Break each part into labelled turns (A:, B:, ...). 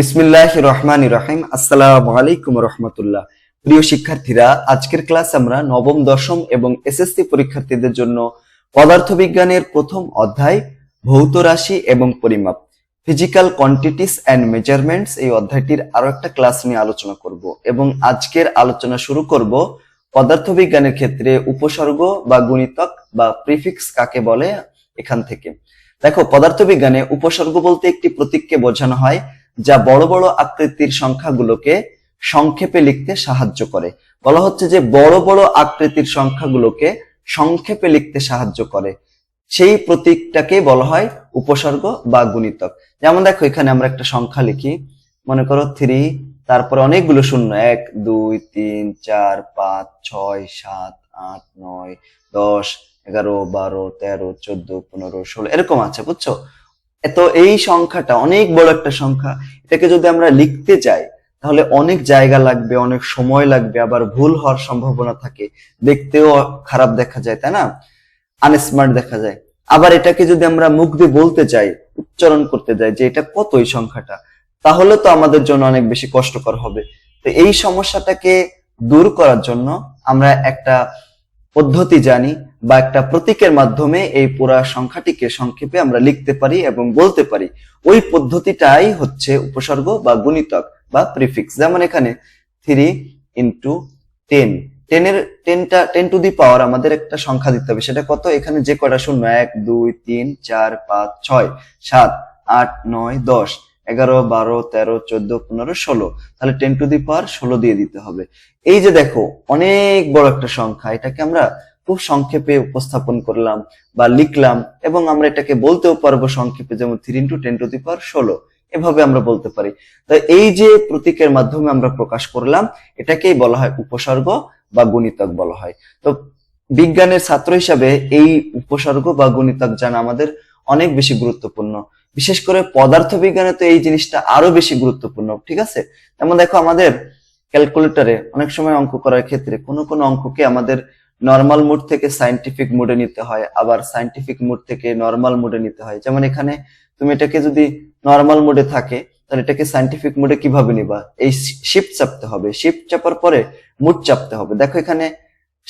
A: বিসমিল্লাহ রহমান রহিম আসসালাম আলাইকুম রহমতুল্লাহ প্রিয় শিক্ষার্থীরা আজকের ক্লাস আমরা নবম দশম এবং এসএসসি পরীক্ষার্থীদের জন্য পদার্থবিজ্ঞানের প্রথম অধ্যায় ভৌত রাশি এবং পরিমাপ ফিজিক্যাল কোয়ান্টিটিস অ্যান্ড মেজারমেন্টস এই অধ্যায়টির আরো একটা ক্লাস নিয়ে আলোচনা করব এবং আজকের আলোচনা শুরু করব পদার্থবিজ্ঞানের ক্ষেত্রে উপসর্গ বা গুণিতক বা প্রিফিক্স কাকে বলে এখান থেকে দেখো পদার্থবিজ্ঞানে উপসর্গ বলতে একটি প্রতীককে বোঝানো হয় যা বড় বড় আকৃতির সংখ্যাগুলোকে সংক্ষেপে লিখতে সাহায্য করে বলা হচ্ছে যে বড় বড় আকৃতির সংখ্যাগুলোকে সংক্ষেপে লিখতে সাহায্য করে সেই প্রতীকটাকে বলা হয় উপসর্গ বা গুণিতক যেমন দেখো এখানে আমরা একটা সংখ্যা লিখি মনে করো থ্রি তারপরে অনেকগুলো শূন্য এক দুই তিন চার পাঁচ ছয় সাত আট নয় দশ এগারো বারো তেরো চোদ্দ পনেরো ষোলো এরকম আছে বুঝছো তো এই সংখ্যাটা অনেক বড় একটা সংখ্যা এটাকে যদি আমরা লিখতে চাই তাহলে অনেক জায়গা লাগবে অনেক সময় লাগবে আবার ভুল হওয়ার সম্ভাবনা থাকে দেখতেও খারাপ দেখা যায় তাই না আনস্মার্ট দেখা যায় আবার এটাকে যদি আমরা মুখ দিয়ে বলতে চাই উচ্চারণ করতে যাই যে এটা কত এই সংখ্যাটা তাহলে তো আমাদের জন্য অনেক বেশি কষ্টকর হবে তো এই সমস্যাটাকে দূর করার জন্য আমরা একটা পদ্ধতি জানি বা একটা প্রতীকের মাধ্যমে এই পুরা সংখ্যাটিকে সংক্ষেপে আমরা লিখতে পারি এবং বলতে পারি ওই পদ্ধতিটাই হচ্ছে উপসর্গ বা গুণিতক বা প্রিফিক্স যেমন এখানে থ্রি ইন্টু টেন টেনের টেনটা টেন টু দি পাওয়ার আমাদের একটা সংখ্যা দিতে হবে সেটা কত এখানে যে কটা শূন্য এক দুই তিন চার পাঁচ ছয় সাত আট নয় দশ এগারো বারো তেরো চোদ্দ পনেরো ষোলো তাহলে টেন টু দি পাওয়ার ষোলো দিয়ে দিতে হবে এই যে দেখো অনেক বড় একটা সংখ্যা এটাকে আমরা খুব সংক্ষেপে উপস্থাপন করলাম বা লিখলাম এবং আমরা এটাকে বলতেও পারবো সংক্ষেপে যেমন three into ten to the power ষোলো এভাবে আমরা বলতে পারি তো এই যে প্রতীকের মাধ্যমে আমরা প্রকাশ করলাম এটাকেই বলা হয় উপসর্গ বা গণিতক বলা হয় তো বিজ্ঞানের ছাত্র হিসাবে এই উপসর্গ বা গণিতক জানা আমাদের অনেক বেশি গুরুত্বপূর্ণ বিশেষ করে পদার্থ বিজ্ঞানে তো এই জিনিসটা আরো বেশি গুরুত্বপূর্ণ ঠিক আছে যেমন দেখো আমাদের ক্যালকুলেটরে অনেক সময় অঙ্ক করার ক্ষেত্রে কোনো কোনো অঙ্ককে আমাদের নর্মাল মুড থেকে সাইন্টিফিক মুডে নিতে হয় আবার সাইন্টিফিক মুড থেকে নর্মাল মুডে নিতে হয় যেমন এখানে তুমি এটাকে যদি নর্মাল মুডে থাকে তাহলে এটাকে সাইন্টিফিক মুডে কিভাবে নিবা এই শিফট চাপতে হবে শিফট চাপার পরে মুড চাপতে হবে দেখো এখানে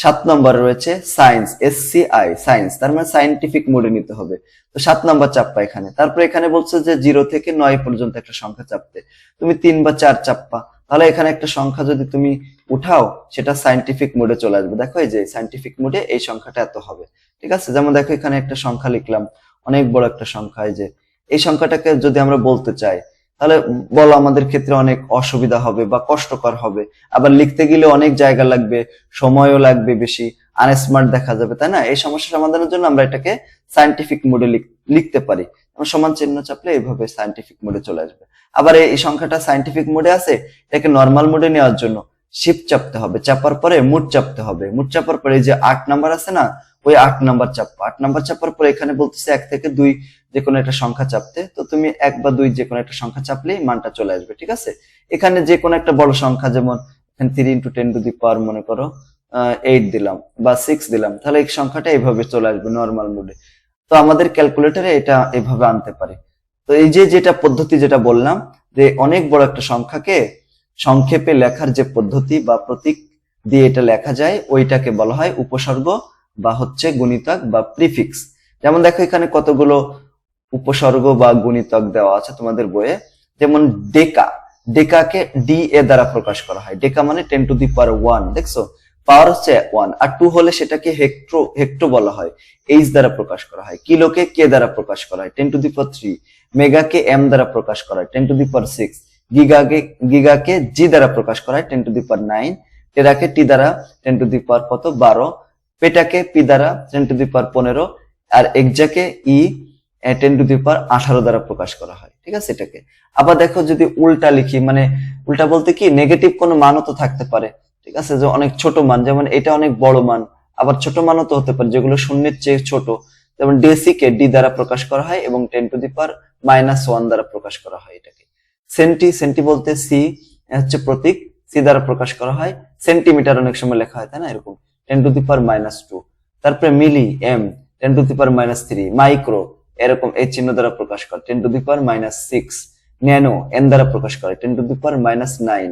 A: সাত নম্বর রয়েছে science S C I science তার মানে সাইন্টিফিক মুডে নিতে হবে তো সাত নম্বর চাপ্পা এখানে তারপরে এখানে বলছে যে জিরো থেকে নয় পর্যন্ত একটা সংখ্যা চাপতে তুমি তিন বা চার চাপ্পা তাহলে এখানে একটা সংখ্যা যদি তুমি উঠাও সেটা সাইন্টিফিক মোডে চলে আসবে দেখো এই যে সাইন্টিফিক মোডে এই সংখ্যাটা এত হবে ঠিক আছে যেমন দেখো এখানে একটা সংখ্যা লিখলাম অনেক বড় একটা সংখ্যা এই যে এই সংখ্যাটাকে যদি আমরা বলতে চাই তাহলে বলো আমাদের ক্ষেত্রে অনেক অসুবিধা হবে বা কষ্টকর হবে আবার লিখতে গেলে অনেক জায়গা লাগবে সময়ও লাগবে বেশি আনস্মার্ট দেখা যাবে তাই না এই সমস্যা সমাধানের জন্য আমরা এটাকে সাইন্টিফিক মোডে লিখতে পারি সমান চিহ্ন চাপলে এইভাবে সাইন্টিফিক মোডে চলে আসবে আবার এই সংখ্যাটা সাইন্টিফিক মোডে আছে এটাকে নর্মাল মোডে নেওয়ার জন্য শিপ চাপতে হবে চাপার পরে মুট চাপতে হবে মুট চাপার পরে যে আট নাম্বার আছে না ওই আট নাম্বার চাপ আট নাম্বার চাপার পরে এখানে বলতেছে এক থেকে দুই যে কোনো একটা সংখ্যা চাপতে তো তুমি এক বা দুই যে কোনো একটা সংখ্যা চাপলেই মানটা চলে আসবে ঠিক আছে এখানে যে কোনো একটা বড় সংখ্যা যেমন three into ten to the power মনে করো এইট দিলাম বা সিক্স দিলাম তাহলে এই সংখ্যাটা এইভাবে চলে আসবে নর্মাল মোডে তো আমাদের ক্যালকুলেটারে এটা এভাবে আনতে পারে তো এই যে যেটা পদ্ধতি যেটা বললাম যে অনেক বড় একটা সংখ্যাকে সংক্ষেপে লেখার যে পদ্ধতি বা প্রতীক দিয়ে এটা লেখা যায় ওইটাকে বলা হয় উপসর্গ বা হচ্ছে গুণিতক বা প্রিফিক্স যেমন দেখো এখানে কতগুলো উপসর্গ বা গুণিতক দেওয়া আছে তোমাদের বইয়ে যেমন ডেকা ডেকাকে ডি এ দ্বারা প্রকাশ করা হয় ডেকা মানে ten to the power one দেখছো পাওয়ার হচ্ছে ওয়ান আর টু হলে সেটাকে হেক্টো হেক্টো বলা হয় এইচ দ্বারা প্রকাশ করা হয় কিলোকে কে দ্বারা প্রকাশ করা হয় ten to the power three মেগাকে এম দ্বারা প্রকাশ করা হয় ten to the power six গিগাকে গিগাকে জি দ্বারা প্রকাশ করা হয় ten to the power nine টেরাকে টি দ্বারা টেন টু দি পাওয়ার কত বারো পেটাকে পি দ্বারা টেন টু দি পাওয়ার পনেরো আর এক্সাকে ই টেন টু দি পাওয়ার আঠারো দ্বারা প্রকাশ করা হয় ঠিক আছে এটাকে আবার দেখো যদি উল্টা লিখি মানে উল্টা বলতে কি নেগেটিভ কোনো মানও তো থাকতে পারে ঠিক আছে যে অনেক ছোট মান যেমন এটা অনেক বড় মান আবার ছোট মানও তো হতে পারে যেগুলো শূন্যের চেয়ে ছোট যেমন ডেসিকে ডি দ্বারা প্রকাশ করা হয় এবং ten to the power minus one দ্বারা প্রকাশ করা হয় এটাকে সেন্টি সেন্টি বলতে সি হচ্ছে প্রতীক সি দ্বারা প্রকাশ করা হয় সেন্টিমিটার অনেক সময় লেখা হয় তাই না এরকম ten to the power minus two তারপরে milli M ten to the power minus three micro এরকম এই চিহ্ন দ্বারা প্রকাশ করে ten to the power minus six nano N দ্বারা প্রকাশ করে ten to the power minus nine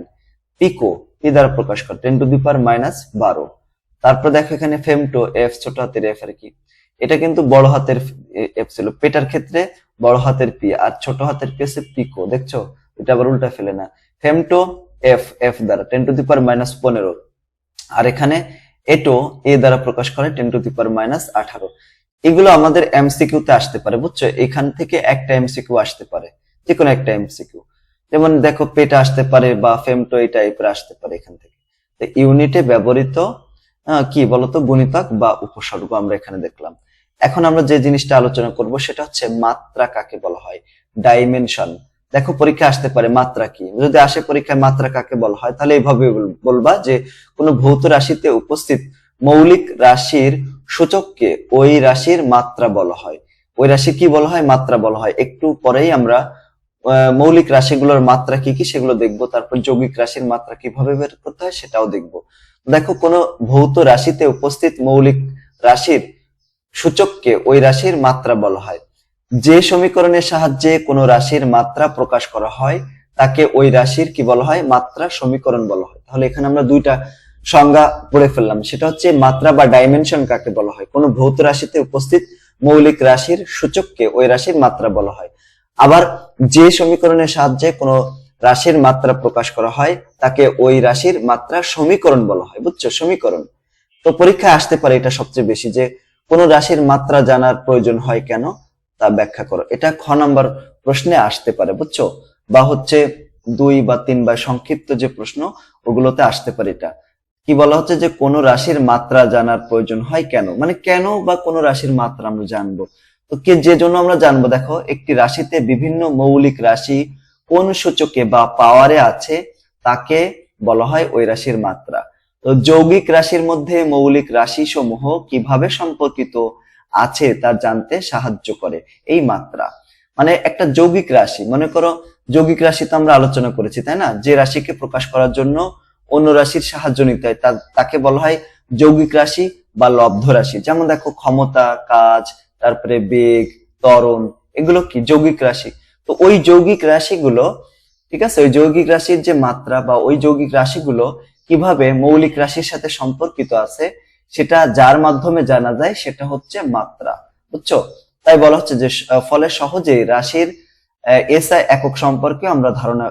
A: pico P দ্বারা প্রকাশ করে ten to the power minus বারো তারপর দেখো এখানে ফেমটো এফ ছোট হাতের এফ আর কি এটা কিন্তু বড় হাতের এফ ছিল পেটার ক্ষেত্রে বড় হাতের পি আর ছোট হাতের পি হচ্ছে পিকো দেখছো এটা আবার উল্টা ফেলে না ফেমটো এফ এফ দ্বারা ten to the power minus পনেরো আর এখানে এটো এ দ্বারা প্রকাশ করে ten to the power minus আঠারো এগুলো আমাদের এমসিকিউ তে আসতে পারে বুঝছো এখান থেকে একটা এমসিকিউ আসতে পারে যে কোনো একটা এমসিকিউ যেমন দেখো পেটা আসতে পারে বা ফেমটো এই টাইপের আসতে পারে এখান থেকে ইউনিটে ব্যবহৃত কি বলতো গুণিতক বা উপসর্গ আমরা এখানে দেখলাম এখন আমরা যে জিনিসটা আলোচনা করব সেটা হচ্ছে মাত্রা কাকে বলা হয় ডাইমেনশন দেখো পরীক্ষা আসতে পারে মাত্রা কি যদি আসে পরীক্ষায় মাত্রা কাকে বলা হয় তাহলে এইভাবে বলবা যে কোনো ভৌত রাশিতে উপস্থিত মৌলিক রাশির সূচককে ওই রাশির মাত্রা বলা হয় ওই রাশি কি বলা হয় মাত্রা বলা হয় একটু পরেই আমরা মৌলিক রাশিগুলোর মাত্রা কি কি সেগুলো দেখব তারপর যৌগিক রাশির মাত্রা কিভাবে বের করতে হয় সেটাও দেখব দেখো কোন ভৌত রাশিতে উপস্থিত মৌলিক রাশির সূচককে ওই রাশির মাত্রা বলা হয় যে সমীকরণের সাহায্যে কোনো রাশির মাত্রা প্রকাশ করা হয় তাকে ওই রাশির কি বলা হয় মাত্রা সমীকরণ বলা হয় তাহলে এখানে আমরা দুইটা সংজ্ঞা পড়ে ফেললাম সেটা হচ্ছে মাত্রা বা ডাইমেনশন কাকে বলা হয় কোনো ভৌত রাশিতে উপস্থিত মৌলিক রাশির সূচককে ওই রাশির মাত্রা বলা হয় আবার যে সমীকরণের সাহায্যে কোনো রাশির মাত্রা প্রকাশ করা হয় তাকে ওই রাশির মাত্রা সমীকরণ বলা হয় বুঝছো সমীকরণ তো পরীক্ষায় আসতে পারে এটা সবচেয়ে বেশি যে কোন রাশির মাত্রা জানার প্রয়োজন হয় কেন তা ব্যাখ্যা করো এটা খ নাম্বার প্রশ্নে আসতে পারে বুঝছো বা হচ্ছে দুই বা তিন বা সংক্ষিপ্ত যে প্রশ্ন ওগুলোতে আসতে পারে এটা কি বলা হচ্ছে যে কোন রাশির মাত্রা জানার প্রয়োজন হয় কেন মানে কেন বা কোন রাশির মাত্রা আমরা জানবো তো কে যে জন্য আমরা জানবো দেখো একটি রাশিতে বিভিন্ন মৌলিক রাশি কোন সূচকে বা পাওয়ারে আছে তাকে বলা হয় ওই রাশির মাত্রা তো যৌগিক রাশির মধ্যে মৌলিক রাশি সমূহ কিভাবে সম্পর্কিত আছে তা জানতে সাহায্য করে এই মাত্রা মানে একটা যৌগিক রাশি মনে করো যৌগিক রাশি তো আমরা আলোচনা করেছি তাই না যে রাশিকে প্রকাশ করার জন্য অন্য রাশির সাহায্য নিতে হয় তাকে বলা হয় যৌগিক রাশি বা লব্ধ রাশি যেমন দেখো ক্ষমতা কাজ তারপরে বেগ তরণ এগুলো কি যৌগিক রাশি তো ওই যৌগিক রাশিগুলো ঠিক আছে ওই যৌগিক রাশির যে মাত্রা বা ওই যৌগিক রাশিগুলো কিভাবে মৌলিক রাশির সাথে সম্পর্কিত আছে সেটা যার মাধ্যমে জানা যায় সেটা হচ্ছে মাত্রা বুঝছো তাই বলা হচ্ছে যে ফলে সহজে রাশির এসআই একক সম্পর্কে আমরা ধারণা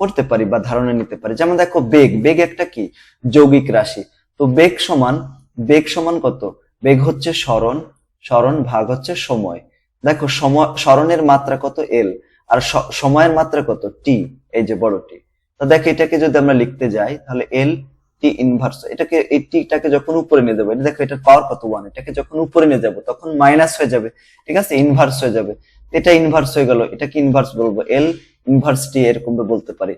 A: করতে পারি বা ধারণা নিতে পারি যেমন দেখো বেগ বেগ একটা কি যৌগিক রাশি তো বেগ সমান বেগ সমান কত বেগ হচ্ছে স্মরণ স্মরণ ভাগ হচ্ছে সময় দেখো সময় স্মরণের মাত্রা কত এল আর সময়ের মাত্রা কত টি এই যে বড় টি তো দেখো এটাকে যদি আমরা লিখতে যাই তাহলে এল টি ইনভার্স এটাকে এই টিটাকে যখন উপরে নিয়ে যাবো দেখো এটার পাওয়ার কত ওয়ান এটাকে যখন উপরে নিয়ে যাবো তখন মাইনাস হয়ে যাবে ঠিক আছে ইনভার্স হয়ে যাবে এটা ইনভার্স হয়ে গেল এটাকে ইনভার্স বলবো এল ইনভার্স টি এরকম বলতে পারি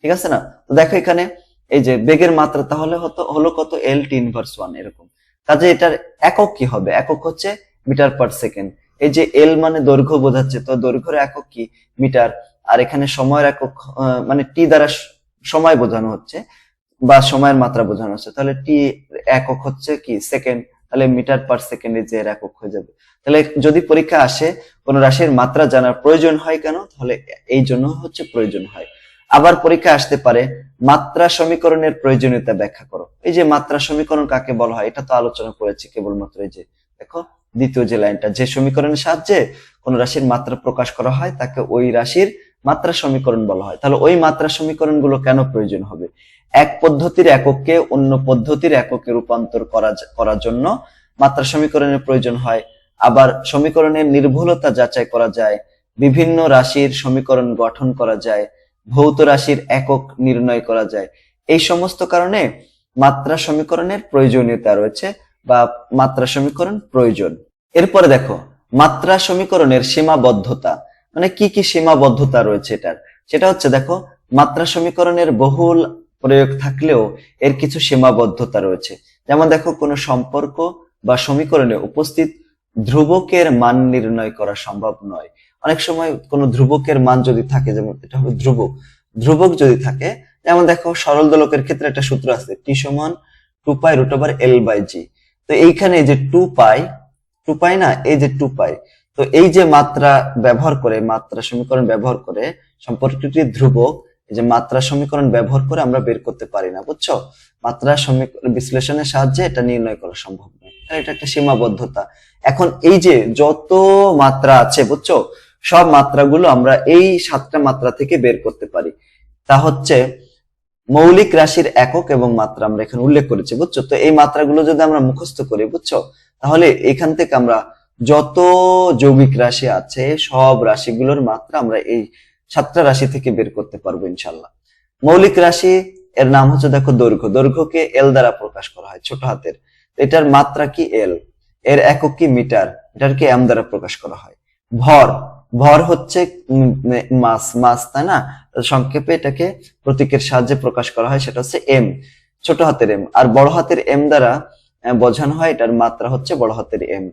A: ঠিক আছে না তো দেখো এখানে এই যে বেগের মাত্রা তাহলে হতো হলো কত এল টি ইনভার্স ওয়ান এরকম কাজে এটার একক কি হবে একক হচ্ছে মিটার পার সেকেন্ড এই যে এল মানে দৈর্ঘ্য বোঝাচ্ছে তো দৈর্ঘ্যের একক কি মিটার আর এখানে সময়ের একক মানে টি দ্বারা সময় বোঝানো হচ্ছে বা সময়ের মাত্রা বোঝানো আছে তাহলে টি একক হচ্ছে কি সেকেন্ড তাহলে মিটার পার সেকেন্ডে যে একক হয়ে যাবে তাহলে যদি পরীক্ষা আসে কোন রাশির মাত্রা জানার প্রয়োজন হয় কেন তাহলে এই জন্য হচ্ছে প্রয়োজন হয় আবার পরীক্ষা আসতে পারে মাত্রা সমীকরণের প্রয়োজনীয়তা ব্যাখ্যা করো এই যে মাত্রা সমীকরণ কাকে বলা হয় এটা তো আলোচনা করেছি কেবলমাত্র এই যে দেখো দ্বিতীয় যে লাইনটা যে সমীকরণের সাহায্যে কোন রাশির মাত্রা প্রকাশ করা হয় তাকে ওই রাশির মাত্রা সমীকরণ বলা হয় তাহলে ওই মাত্রা সমীকরণ গুলো কেন প্রয়োজন হবে এক পদ্ধতির এককে অন্য পদ্ধতির এককে রূপান্তর করা করার জন্য মাত্রা সমীকরণের প্রয়োজন হয় আবার সমীকরণের নির্ভুলতা যাচাই করা যায় বিভিন্ন রাশির সমীকরণ গঠন করা যায় ভৌত রাশির একক নির্ণয় করা যায় এই সমস্ত কারণে মাত্রা সমীকরণের প্রয়োজনীয়তা রয়েছে বা মাত্রা সমীকরণ প্রয়োজন এরপরে দেখো মাত্রা সমীকরণের সীমাবদ্ধতা মানে কি কি সীমাবদ্ধতা রয়েছে এটার সেটা হচ্ছে দেখো মাত্রা সমীকরণের বহুল প্রয়োগ থাকলেও এর কিছু সীমাবদ্ধতা রয়েছে যেমন দেখো কোনো সম্পর্ক বা সমীকরণে উপস্থিত ধ্রুবকের মান নির্ণয় করা সম্ভব নয় অনেক সময় কোনো ধ্রুবকের মান যদি থাকে যেমন এটা হবে ধ্রুবক ধ্রুবক যদি থাকে যেমন দেখো সরল দোলকের ক্ষেত্রে একটা সূত্র আছে টি সমান two pi root over L by G তো এইখানে যে টু পাই টু পাই না এই যে টু পাই তো এই যে মাত্রা ব্যবহার করে মাত্রা সমীকরণ ব্যবহার করে সম্পর্কটি ধ্রুবক এই যে মাত্রা সমীকরণ ব্যবহার করে আমরা বের করতে পারি না বুঝছো মাত্রা সমীকরণ বিশ্লেষণের সাহায্যে এটা নির্ণয় করা সম্ভব নয় এটা একটা সীমাবদ্ধতা এখন এই যে যত মাত্রা আছে বুঝছো সব মাত্রাগুলো আমরা এই সাতটা মাত্রা থেকে বের করতে পারি তা হচ্ছে মৌলিক রাশির একক এবং মাত্রা আমরা এখানে উল্লেখ করেছি বুঝছো তো এই মাত্রাগুলো যদি আমরা মুখস্থ করি বুঝছো তাহলে এখান থেকে আমরা যত যৌগিক রাশি আছে সব রাশিগুলোর মাত্রা আমরা এই সাতটা রাশি থেকে বের করতে পারবো ইনশাল্লাহ মৌলিক রাশি এর নাম হচ্ছে দেখো দৈর্ঘ্য দৈর্ঘ্যকে এল দ্বারা প্রকাশ করা হয় ছোট হাতের এটার মাত্রা কি এল এর একক কি মিটার কি এম দ্বারা প্রকাশ করা হয় ভর ভর হচ্ছে মানে মাস মাস তাই না সংক্ষেপে এটাকে প্রতীকের সাহায্যে প্রকাশ করা হয় সেটা হচ্ছে এম ছোট হাতের এম আর বড় হাতের এম দ্বারা বোঝানো হয় এটার মাত্রা হচ্ছে বড় হাতের এম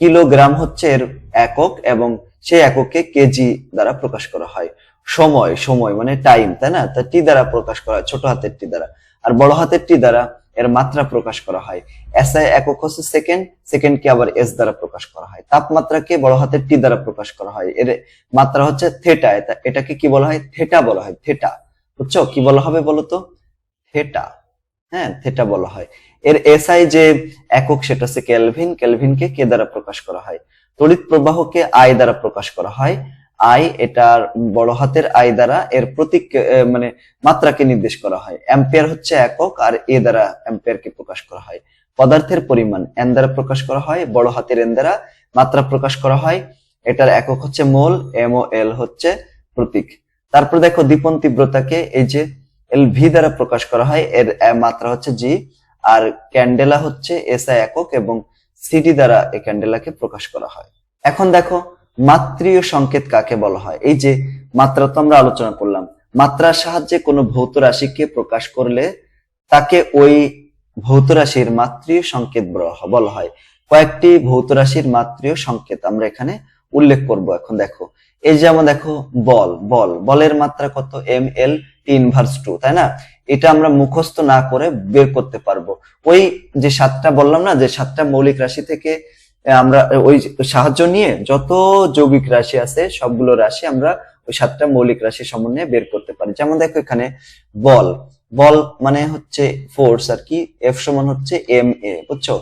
A: কিলোগ্রাম হচ্ছে এর একক এবং সেই এককে কেজি দ্বারা প্রকাশ করা হয় সময় সময় মানে টাইম তাই না তা টি দ্বারা প্রকাশ করা হয় ছোট হাতের টি দ্বারা আর বড় হাতের টি দ্বারা এর মাত্রা প্রকাশ করা হয় এস আই একক হচ্ছে সেকেন্ড সেকেন্ড কে আবার এস দ্বারা প্রকাশ করা হয় তাপমাত্রাকে বড় হাতের টি দ্বারা প্রকাশ করা হয় এর মাত্রা হচ্ছে থেটা এটাকে কি বলা হয় থেটা বলা হয় থেটা বুঝছো কি বলা হবে বলতো থেটা হ্যাঁ থেটা বলা হয় এর এসআই যে একক সেটা হচ্ছে কেলভিন কেলভিনকে কে দ্বারা প্রকাশ করা হয় তড়িৎ প্রবাহকে আই দ্বারা প্রকাশ করা হয় আই এটার বড় হাতের আই দ্বারা এর প্রতীক মানে মাত্রাকে নির্দেশ করা হয় অ্যাম্পিয়ার হচ্ছে একক আর এ দ্বারা অ্যাম্পিয়ারকে প্রকাশ করা হয় পদার্থের পরিমাণ এন দ্বারা প্রকাশ করা হয় বড় হাতের এন দ্বারা মাত্রা প্রকাশ করা হয় এটার একক হচ্ছে মোল এম ও এল হচ্ছে প্রতীক তারপর দেখো দীপন তীব্রতাকে এই যে এল ভি দ্বারা প্রকাশ করা হয় এর মাত্রা হচ্ছে জি আর ক্যান্ডেলা হচ্ছে এসআই একক এবং সিটি দ্বারা এই ক্যান্ডেলাকে প্রকাশ করা হয় এখন দেখো মাতৃয় সংকেত কাকে বলা হয় এই যে মাত্রা তো আমরা আলোচনা করলাম মাত্রার সাহায্যে কোনো ভৌত রাশিকে প্রকাশ করলে তাকে ওই ভৌত রাশির মাতৃয় সংকেত বলা হয় কয়েকটি ভৌত রাশির মাতৃয় সংকেত আমরা এখানে উল্লেখ করব এখন দেখো এই যেমন দেখো বল বল বলের মাত্রা কত এম এল ইনভার্স টু তাই না এটা আমরা মুখস্থ না করে বের করতে পারবো ওই যে সাতটা বললাম না যে সাতটা মৌলিক রাশি থেকে আমরা ওই সাহায্য নিয়ে যত যৌগিক রাশি আছে সবগুলো রাশি আমরা ওই সাতটা মৌলিক রাশি সমন্বয়ে বের করতে পারি যেমন দেখো এখানে বল বল মানে হচ্ছে ফোর্স আর কি এফ সমান হচ্ছে এম এ বুঝছো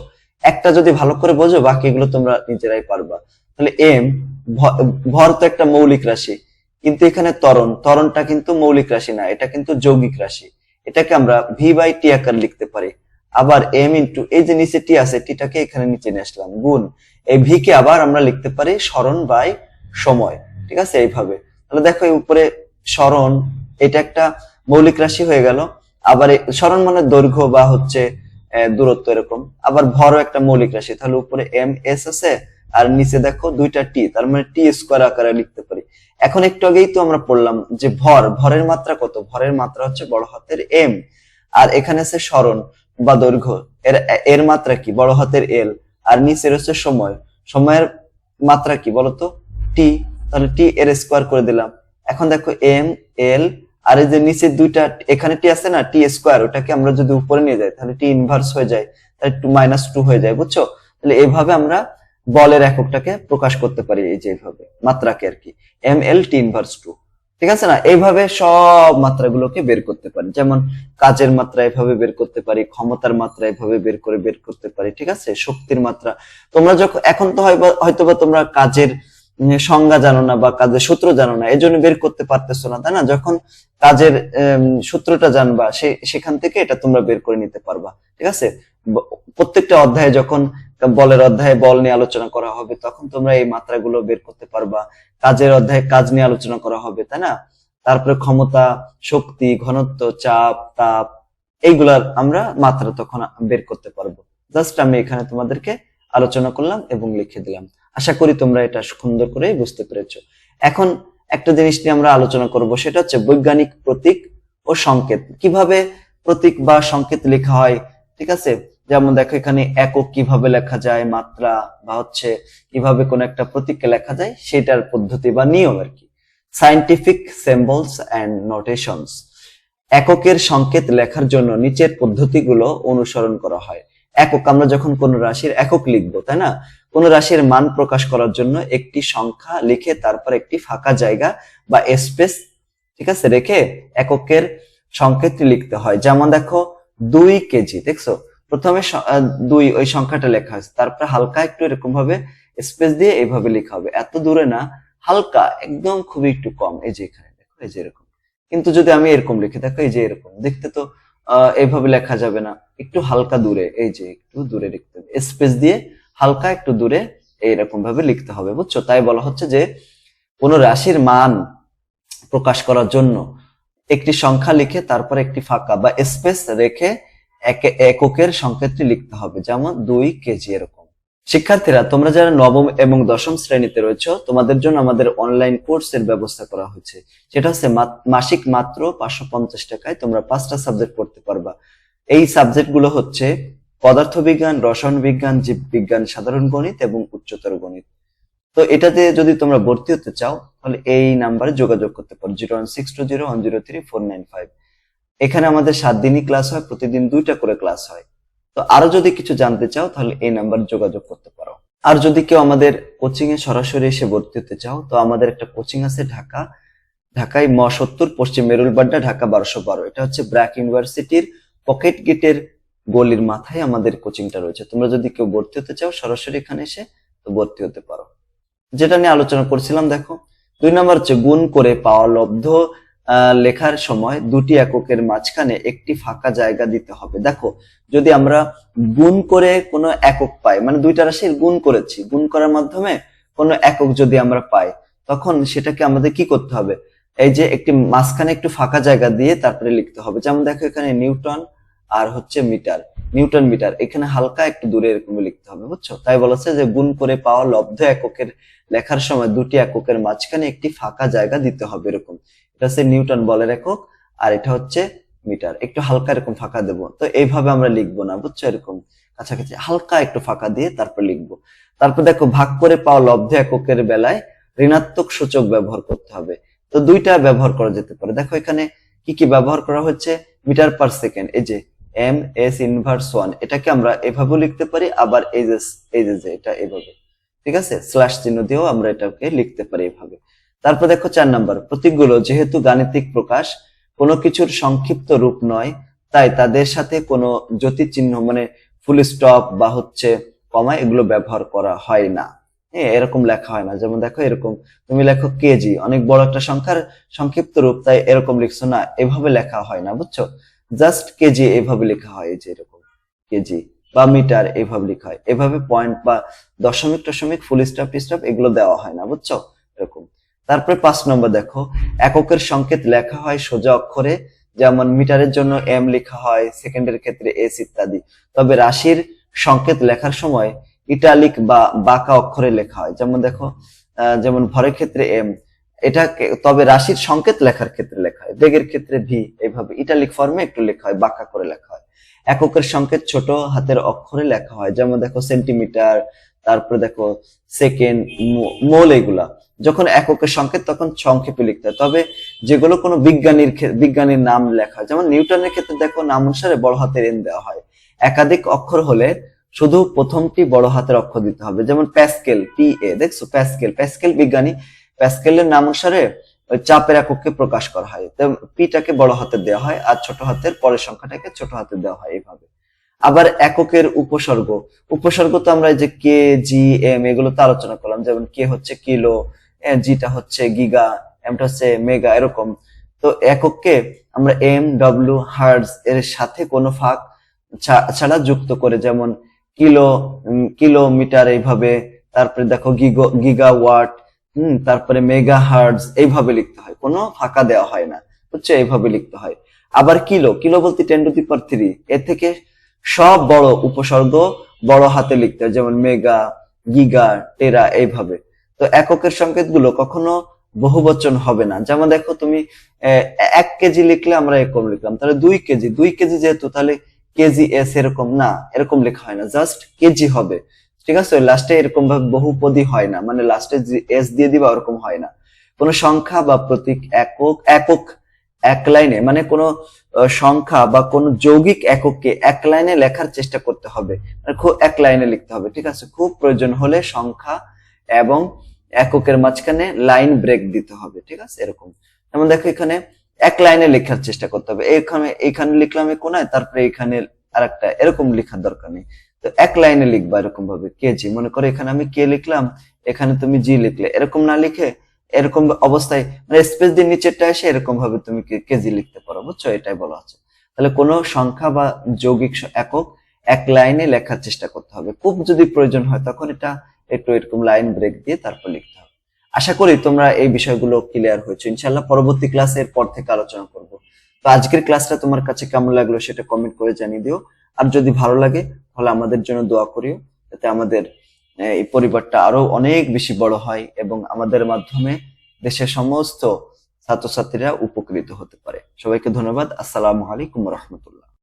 A: একটা যদি ভালো করে বোঝো বাকিগুলো তোমরা নিজেরাই পারবা তাহলে এম ভর তো একটা মৌলিক রাশি কিন্তু এখানে তরণ তরণটা কিন্তু মৌলিক রাশি না এটা কিন্তু যৌগিক রাশি এটাকে আমরা ভি বাই টি আকার লিখতে পারি আবার এম ইন্টু এই যে নিচে টি আছে টিটাকে এখানে নিচে নিয়ে আসলাম গুণ এই ভি কে আবার আমরা লিখতে পারি স্মরণ বাই সময় ঠিক আছে এইভাবে তাহলে দেখো উপরে স্মরণ এটা একটা মৌলিক রাশি হয়ে গেল আবার স্মরণ মানে দৈর্ঘ্য বা হচ্ছে দূরত্ব এরকম আবার ভরও একটা মৌলিক রাশি তাহলে উপরে এম এস আছে আর নিচে দেখো দুইটা টি তার মানে টি স্কোয়ার আকারে লিখতে পারি এখন একটু আগেই তো আমরা পড়লাম যে ভর ভরের মাত্রা কত ভরের মাত্রা হচ্ছে বড় হাতের এম আর এখানে আছে স্মরণ বা দৈর্ঘ্য এর এর মাত্রা কি বড় হাতের এল আর নিচের হচ্ছে সময় সময়ের মাত্রা কি বলতো টি তাহলে টি এর স্কোয়ার করে দিলাম এখন দেখো এম এল আর এই যে নিচে দুইটা এখানে টি আছে না টি স্কোয়ার ওটাকে আমরা যদি উপরে নিয়ে যাই তাহলে টি ইনভার্স হয়ে যায় তাহলে টু মাইনাস টু হয়ে যায় বুঝছো তাহলে এভাবে আমরা বলের এককটাকে প্রকাশ করতে পারি এই যেভাবে মাত্রাকে আর কি M L T inverse two ঠিক আছে না এইভাবে সব মাত্রাগুলোকে বের করতে পারি যেমন কাজের মাত্রা এভাবে বের করতে পারি ক্ষমতার মাত্রা এভাবে বের করে বের করতে পারি ঠিক আছে শক্তির মাত্রা তোমরা যখন এখন তো হয়তোবা তোমরা কাজের সংজ্ঞা জানো না বা কাজের সূত্র জানো না এজন্য বের করতে পারতেছো না তাই না যখন কাজের সূত্রটা জানবা সেখান থেকে এটা তোমরা বের করে নিতে পারবা ঠিক আছে প্রত্যেকটা অধ্যায়ে যখন বলের অধ্যায়ে বল নিয়ে আলোচনা করা হবে তখন তোমরা এই মাত্রাগুলো বের করতে পারবা কাজের অধ্যায়ে কাজ নিয়ে আলোচনা করা হবে তাই না তারপরে ক্ষমতা শক্তি ঘনত্ব চাপ তাপ এইগুলার আমরা মাত্রা তখন বের করতে পারবো জাস্ট আমি এখানে তোমাদেরকে আলোচনা করলাম এবং লিখে দিলাম আশা করি তোমরা এটা সুন্দর করে বুঝতে পেরেছো এখন একটা জিনিস নিয়ে আমরা আলোচনা করব সেটা হচ্ছে বৈজ্ঞানিক প্রতীক ও সংকেত কিভাবে প্রতীক বা সংকেত লেখা হয় ঠিক আছে যেমন দেখো এখানে একক কিভাবে লেখা যায় মাত্রা বা হচ্ছে কিভাবে কোন একটা প্রতীককে লেখা যায় সেটার পদ্ধতি বা নিয়ম আর কি সাইন্টিফিক সিম্বলস অ্যান্ড নোটেশনস এককের সংকেত লেখার জন্য নিচের পদ্ধতিগুলো অনুসরণ করা হয় একক আমরা যখন কোন রাশির একক লিখবো তাই না কোন রাশির মান প্রকাশ করার জন্য একটি সংখ্যা লিখে তারপর একটি ফাঁকা জায়গা বা স্পেস ঠিক আছে রেখে এককের সংকেত লিখতে হয় যেমন দেখো দুই কেজি দেখছো প্রথমে দুই ওই সংখ্যাটা লেখা আছে তারপরে হালকা একটু এরকম ভাবে স্পেস দিয়ে এইভাবে লেখা হবে এত দূরে না হালকা একদম খুবই একটু কম এই যে এখানে দেখো এই যে এরকম কিন্তু যদি আমি এরকম লিখে থাকি এই যে এরকম দেখতে তো এইভাবে লেখা যাবে না একটু হালকা দূরে এই যে একটু দূরে লিখতে হবে স্পেস দিয়ে হালকা একটু দূরে এইরকম ভাবে লিখতে হবে বুঝছো তাই বলা হচ্ছে যে কোন রাশির মান প্রকাশ করার জন্য একটি সংখ্যা লিখে তারপর একটি ফাঁকা বা স্পেস রেখে এককের সংকেতটি লিখতে হবে যেমন দুই কেজি এরকম শিক্ষার্থীরা তোমরা যারা নবম এবং দশম শ্রেণীতে রয়েছে তোমাদের জন্য আমাদের অনলাইন কোর্সের ব্যবস্থা করা হয়েছে সেটা হচ্ছে মাসিক মাত্র পাঁচশো পঞ্চাশ টাকায় তোমরা পাঁচটা সাবজেক্ট পড়তে পারবা এই সাবজেক্টগুলো হচ্ছে পদার্থবিজ্ঞান রসায়ন বিজ্ঞান জীববিজ্ঞান সাধারণ গণিত এবং উচ্চতর গণিত তো এটাতে যদি তোমরা ভর্তি হতে চাও তাহলে এই নাম্বারে যোগাযোগ করতে পারো zero one six two zero one zero three four nine five এখানে আমাদের সাত দিনই ক্লাস হয় প্রতিদিন দুইটা করে ক্লাস হয় তো আরো যদি কিছু জানতে চাও তাহলে এই নাম্বার যোগাযোগ করতে পারো আর যদি কেউ আমাদের কোচিং এ সরাসরি এসে ভর্তি হতে চাও তো আমাদের একটা কোচিং আছে ঢাকা ঢাকায় ম সত্তর পশ্চিম মেরুলবাড্ডা ঢাকা বারোশো বারো এটা হচ্ছে ব্র্যাক ইউনিভার্সিটির পকেট গেটের গলির মাথায় আমাদের কোচিংটা রয়েছে তোমরা যদি কেউ ভর্তি হতে চাও সরাসরি এখানে এসে তো ভর্তি হতে পারো যেটা নিয়ে আলোচনা করছিলাম দেখো দুই নাম্বার হচ্ছে গুণ করে পাওয়া লব্ধ লেখার সময় দুটি এককের মাঝখানে একটি ফাঁকা জায়গা দিতে হবে দেখো যদি আমরা গুণ করে কোনো একক পাই মানে দুইটা রাশির গুণ করেছি গুণ করার মাধ্যমে কোনো একক যদি আমরা পাই তখন সেটাকে আমাদের কি করতে হবে এই যে একটি মাঝখানে একটু ফাঁকা জায়গা দিয়ে তারপরে লিখতে হবে যেমন দেখো এখানে নিউটন আর হচ্ছে মিটার নিউটন মিটার এখানে হালকা একটু দূরে এরকম লিখতে হবে বুঝছো তাই বলেছে যে গুণ করে পাওয়া লব্ধ এককের লেখার সময় দুটি এককের মাঝখানে একটি ফাঁকা জায়গা দিতে হবে এরকম এটা হচ্ছে নিউটন বলের একক আর এটা হচ্ছে মিটার একটু হালকা এরকম ফাঁকা দেব তো এইভাবে আমরা লিখবো না বুঝছো এরকম কাছাকাছি হালকা একটু ফাঁকা দিয়ে তারপর লিখবো তারপর দেখো ভাগ করে পাওয়া লব্ধ এককের বেলায় ঋণাত্মক সূচক ব্যবহার করতে হবে তো দুইটা ব্যবহার করা যেতে পারে দেখো এখানে কি কি ব্যবহার করা হচ্ছে মিটার পার সেকেন্ড এই যে এম এস ইনভার্স ওয়ান এটাকে আমরা এভাবেও লিখতে পারি আবার এই যে এই যে এটা এভাবে ঠিক আছে স্ল্যাশ চিহ্ন দিয়েও আমরা এটাকে লিখতে পারি এভাবে তারপর দেখো চার নাম্বার প্রতীকগুলো যেহেতু গাণিতিক প্রকাশ কোনো কিছুর সংক্ষিপ্ত রূপ নয় তাই তাদের সাথে কোনো জ্যোতি চিহ্ন মানে ফুল স্টপ বা হচ্ছে কমা এগুলো ব্যবহার করা হয় না হ্যাঁ এরকম লেখা হয় না যেমন দেখো এরকম তুমি লেখো কেজি অনেক বড় একটা সংখ্যার সংক্ষিপ্ত রূপ তাই এরকম লিখছো না এভাবে লেখা হয় না বুঝছো জাস্ট কেজি এভাবে লেখা হয় এই যে এরকম কেজি বা মিটার এভাবে লেখা হয় এভাবে পয়েন্ট বা দশমিক দশমিক ফুল স্টপ স্টপ এগুলো দেওয়া হয় না বুঝছো এরকম তারপরে পাঁচ নম্বর দেখো এককের সংকেত লেখা হয় সোজা অক্ষরে যেমন মিটারের জন্য এম লেখা হয় সেকেন্ডের ক্ষেত্রে এস ইত্যাদি তবে রাশির সংকেত লেখার সময় ইটালিক বা বাঁকা অক্ষরে লেখা হয় যেমন দেখো যেমন ভরের ক্ষেত্রে এম এটা তবে রাশির সংকেত লেখার ক্ষেত্রে বেগের ক্ষেত্রে ভি এইভাবে ইটালিক ফর্মে একটু লেখা হয় বাঁকা করে লেখা হয় এককের সংকেত ছোট হাতের অক্ষরে লেখা হয় যেমন দেখো সেন্টিমিটার তারপরে দেখো সেকেন্ড মোল এগুলা যখন এককের সংকেত তখন সংক্ষেপে লিখতে হয় তবে যেগুলো কোনো বিজ্ঞানীর বিজ্ঞানীর নাম লেখা হয় যেমন নিউটনের ক্ষেত্রে দেখো নাম অনুসারে বড় হাতের এন দেওয়া হয় একাধিক অক্ষর হলে শুধু প্রথমটি বড় হাতের অক্ষর দিতে হবে যেমন প্যাসকেল পি এ দেখছো প্যাসকেল প্যাসকেল বিজ্ঞানী প্যাসকেলের নাম অনুসারে চাপের এককে প্রকাশ করা হয় পিটাকে বড় হাতে দেওয়া হয় আর ছোট হাতের পরের সংখ্যাটাকে ছোট হাতে দেওয়া হয় এইভাবে আবার এককের উপসর্গ উপসর্গ তো আমরা যে কে জি এম এগুলো তো আলোচনা করলাম যেমন কে হচ্ছে কিলো জিটা হচ্ছে গিগা এমটা হচ্ছে মেগা এরকম তো এককে আমরা এম ডব্লিউ হার্ডস এর সাথে কোনো ফাঁক ছাড়া যুক্ত করে যেমন কিলো কিলোমিটার এইভাবে তারপরে দেখো গিগা ওয়াট হম তারপরে মেগা হার্টস এইভাবে লিখতে হয় কোনো ফাঁকা দেওয়া হয় না হচ্ছে এইভাবে লিখতে হয় আবার কিলো কিলো বলতে ten to the power three এর থেকে সব বড় উপসর্গ বড় হাতে লিখতে হয় যেমন মেগা গিগা টেরা এইভাবে তো এককের গুলো কখনো বহুবচন হবে না যেমন দেখো তুমি এক কেজি লিখলে আমরা এরকম লিখলাম তাহলে দুই কেজি দুই কেজি যেহেতু তাহলে কেজি এস এরকম না এরকম লেখা হয় না জাস্ট কেজি হবে ঠিক আছে লাস্টে এরকম ভাবে বহুপদী হয় না মানে লাস্টে এস দিয়ে দিবা ওরকম হয় না কোনো সংখ্যা বা প্রতীক একক একক এক লাইনে মানে কোনো সংখ্যা বা কোনো যৌগিক এককে এক লাইনে লেখার চেষ্টা করতে হবে মানে খুব এক লাইনে লিখতে হবে ঠিক আছে খুব প্রয়োজন হলে সংখ্যা এবং এককের মাঝখানে লাইন ব্রেক দিতে হবে ঠিক আছে এরকম যেমন দেখো এখানে এক লাইনে লেখার চেষ্টা করতে হবে এখানে এখানে লিখলাম কোনায় তারপরে এখানে আরেকটা এরকম লেখার দরকার নেই তো এক লাইনে লিখবা এরকম ভাবে কে জি মনে করো এখানে আমি কে লিখলাম এখানে তুমি জি লিখলে এরকম না লিখে এরকম অবস্থায় মানে স্পেস দিয়ে নিচেরটা এসে এরকম ভাবে তুমি কেজি লিখতে পারো বুঝছো এটাই বলা আছে তাহলে কোন সংখ্যা বা যৌগিক একক এক লাইনে লেখার চেষ্টা করতে হবে খুব যদি প্রয়োজন হয় তখন এটা একটু এরকম লাইন ব্রেক দিয়ে তারপর লিখতে হবে আশা করি তোমরা এই বিষয়গুলো ক্লিয়ার হয়েছে ইনশাল্লাহ পরবর্তী ক্লাসের পর থেকে আলোচনা করবো তো আজকের ক্লাসটা তোমার কাছে কেমন লাগলো সেটা কমেন্ট করে জানিয়ে দিও আর যদি ভালো লাগে তাহলে আমাদের জন্য দোয়া করিও যাতে আমাদের এই পরিবারটা আরো অনেক বেশি বড় হয় এবং আমাদের মাধ্যমে দেশের সমস্ত ছাত্রছাত্রীরা উপকৃত হতে পারে সবাইকে ধন্যবাদ আসসালামু আলাইকুম রহমতুল্লাহ